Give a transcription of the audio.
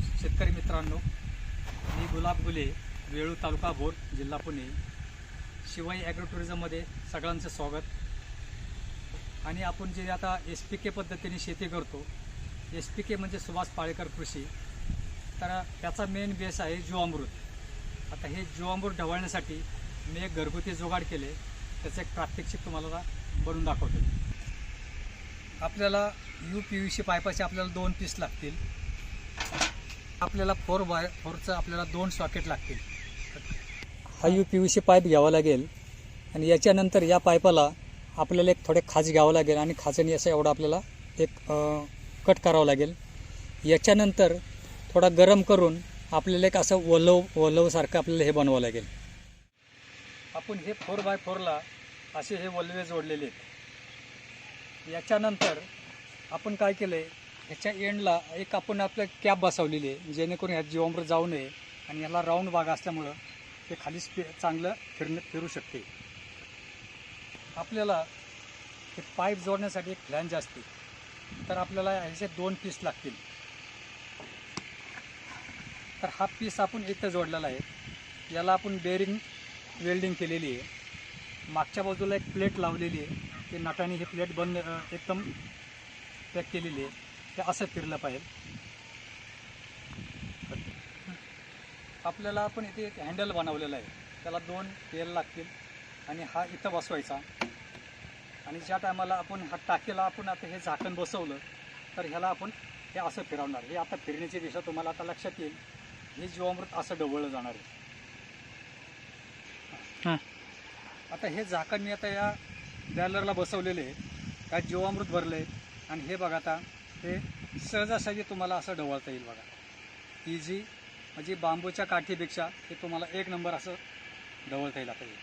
शेतकरी मित्रांनो मी गुलाब गुले वेळू तालुका भोर जिल्हा पुणे. शिवाई ॲग्रो टुरिझममध्ये सगळ्यांचं स्वागत. आणि आपण जे आता एस पी के पद्धतीने शेती करतो एस पी के म्हणजे सुभाष पाळेकर कृषी. तर त्याचा मेन बेस आहे जीवामृत आता हे जीवामृत ढवळण्यासाठी मी एक घरगुती जुगाड केले त्याचं एक प्रात्यक्षिक तुम्हाला बनवून दाखवतो. आपल्याला यू पी व्ही सी पायपाचे आपल्याला दोन पीस लागतील. आपल्याला फोर बाय फोरचं आपल्याला दोन सॉकेट लागतील. हा U P U C pipe घ्यावा लागेल. आणि याच्यानंतर या पाईपाला आपल्याला एक थोडे खाज घ्यावं लागेल आणि खाजणी असं एवढं आपल्याला एक कट करावं लागेल. याच्यानंतर थोडा गरम करून आपल्याला एक असं वलव वलवसारखं आपल्याला हे बनवावं लागेल. आपण हे फोर बाय फोरला असे हे वल्वे जोडलेले आहेत. याच्यानंतर आपण काय केलं आहे ह्याच्या एंडला एक आपण आपलं कॅप बसवलेली आहे जेणेकरून ह्या जीवामृत जाऊ नये आणि ह्याला राऊंड भाग असल्यामुळं ते खाली स्पी चांगलं फिरण फिरू शकते. आपल्याला हे पाईप जोडण्यासाठी एक फ्लॅन्ज असते तर आपल्याला ह्याचे दोन पीस लागतील. तर हा पीस आपण इथं जोडलेला आहे. याला आपण बेरिंग वेल्डिंग केलेली आहे. मागच्या बाजूला एक प्लेट लावलेली आहे. ते नटाने ही प्लेट बंद एकदम पॅक केलेली आहे. ते असं फिरलं पाहिजे. आपल्याला आपण इथे एक हँडल बनवलेलं आहे. त्याला दोन तेल लागतील आणि हा इथं बसवायचा. आणि ज्या टायमाला आपण हा टाकेला आपण आता हे झाकण बसवलं तर ह्याला आपण हे असं फिरवणार. हे आता फिरण्याची दिशा तुम्हाला आता लक्षात येईल. हे जीवामृत असं ढवळलं जाणार आहे. हां. आता हे झाकण मी आता या बॅलरला बसवलेले आहे. त्यात जीवामृत भरलं आहे आणि हे बघा आता हे सहजासहजी तुम्हाला असं ढवळता येईल बघा. इझी म्हणजे बांबूच्या काठीपेक्षा हे तुम्हाला एक नंबर असं ढवळता येईल आता येईल